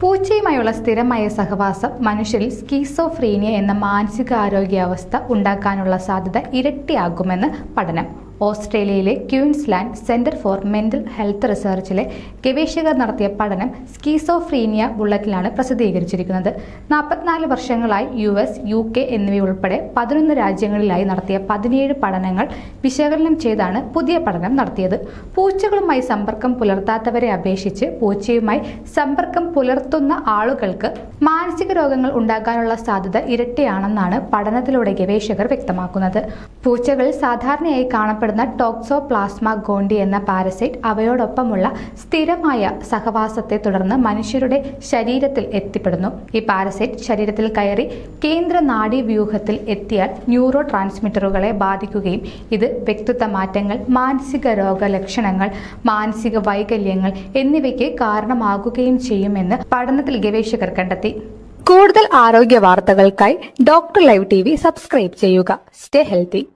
പൂച്ചയുമായുള്ള സ്ഥിരമായ സഹവാസം മനുഷ്യരിൽ സ്കീസോഫ്രീനിയ എന്ന മാനസികാരോഗ്യാവസ്ഥ ഉണ്ടാക്കാനുള്ള സാധ്യത ഇരട്ടിയാകുമെന്ന് പഠനം. ഓസ്ട്രേലിയയിലെ Queensland centre for mental health റിസർച്ചിലെ ഗവേഷകർ നടത്തിയ പഠനം സ്കീസോഫ്രീനിയ ബുള്ളറ്റിലാണ് പ്രസിദ്ധീകരിച്ചിരിക്കുന്നത്. നാൽപ്പത്തിനാല് വർഷങ്ങളായി യു എസ് യു കെ എന്നിവയുൾപ്പെടെ പതിനൊന്ന് രാജ്യങ്ങളിലായി നടത്തിയ പതിനേഴ് പഠനങ്ങൾ വിശകലനം ചെയ്താണ് പുതിയ പഠനം നടത്തിയത്. പൂച്ചകളുമായി സമ്പർക്കം പുലർത്താത്തവരെ അപേക്ഷിച്ച് പൂച്ചയുമായി സമ്പർക്കം പുലർത്തുന്ന ആളുകൾക്ക് മാനസിക രോഗങ്ങൾ ഉണ്ടാകാനുള്ള സാധ്യത ഇരട്ടിയാണെന്നാണ് പഠനത്തിലൂടെ ഗവേഷകർ വ്യക്തമാക്കുന്നത്. പൂച്ചകൾ സാധാരണയായി കാണപ്പെടുന്ന ടോക്സോ പ്ലാസ്മ ഗോണ്ടി എന്ന പാരസൈറ്റ് അവയോടൊപ്പമുള്ള സ്ഥിരമായ സഹവാസത്തെ തുടർന്ന് മനുഷ്യരുടെ ശരീരത്തിൽ എത്തിപ്പെടുന്നു. ഈ പാരസൈറ്റ് ശരീരത്തിൽ കയറി കേന്ദ്ര നാഡീവ്യൂഹത്തിൽ എത്തിയാൽ ന്യൂറോ ട്രാൻസ്മിറ്ററുകളെ ബാധിക്കുകയും ഇത് വ്യക്തിത്വ മാറ്റങ്ങൾ മാനസിക രോഗലക്ഷണങ്ങൾ മാനസിക വൈകല്യങ്ങൾ എന്നിവയ്ക്ക് കാരണമാകുകയും ചെയ്യുമെന്ന് പഠനത്തിൽ ഗവേഷകർ കണ്ടെത്തി. കൂടുതൽ ആരോഗ്യ വാർത്തകൾക്കായി ഡോക്ടർ ലൈവ് ടി സബ്സ്ക്രൈബ് ചെയ്യുക. Stay healthy.